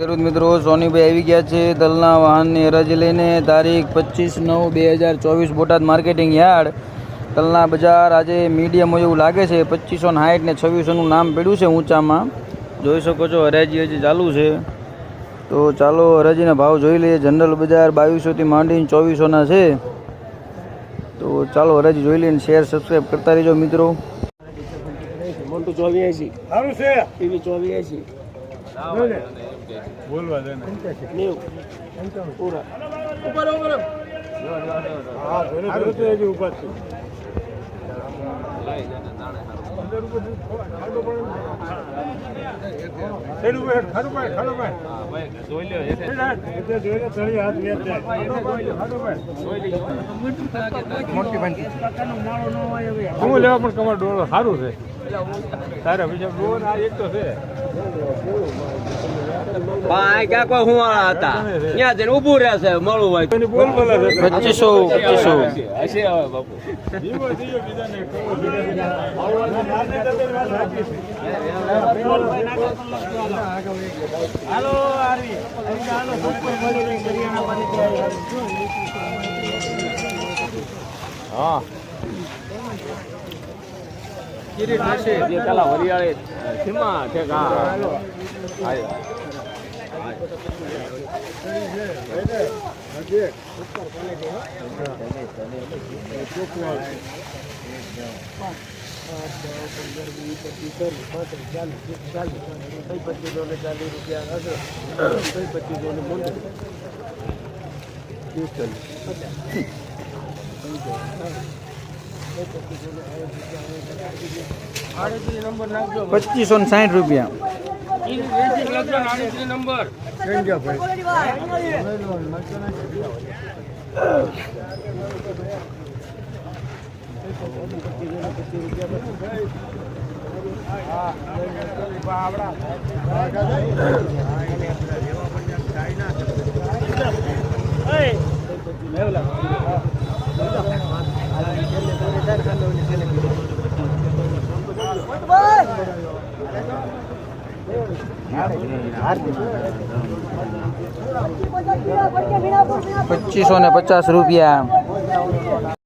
ખેડૂત મિત્રો સોનીભાઈ આવી ગયા છે દલના વાહનની હરાજી લઈને. તારીખ પચીસ નવ બે હજાર ચોવીસ બોટાદ માર્કેટિંગ યાર્ડ. તલના બજાર આજે મીડિયમ હોય એવું લાગે છે. પચીસો સાઠ ને છવ્વીસોનું નામ પડ્યું છે ઊંચામાં. જોઈ શકો છો હરાજી હજી ચાલુ છે. તો ચાલો હરાજીના ભાવ જોઈ લઈએ. જનરલ બજાર બાવીસોથી માંડીને ચોવીસોના છે. તો ચાલો હરાજી જોઈ લઈએ શેર સબસ્ક્રાઈબ કરતા રહેજો મિત્રો. મોટું ચોવીએસી સારું છે. ટીવી ચોવીએસી બોલવા દે હા લેવા પણ કમર ડોળો સારું છે. તારે બીજા ડોળ આ એક તો છે. ક્યાં કોઈ હુવાળા હતા. ત્યાં જઈને ઊભું રહેશે મળવું હોય પચીસો પચીસો. હાલો આરવી હાલો સુપર મળી કરિયાણા પાણી હા. કિરીટ હશે જે પેલા વરિયાળે સીમા છે હા પચીસો ને સાઠ રૂપિયા. નંબર પચીસો ને પચાસ રૂપિયા.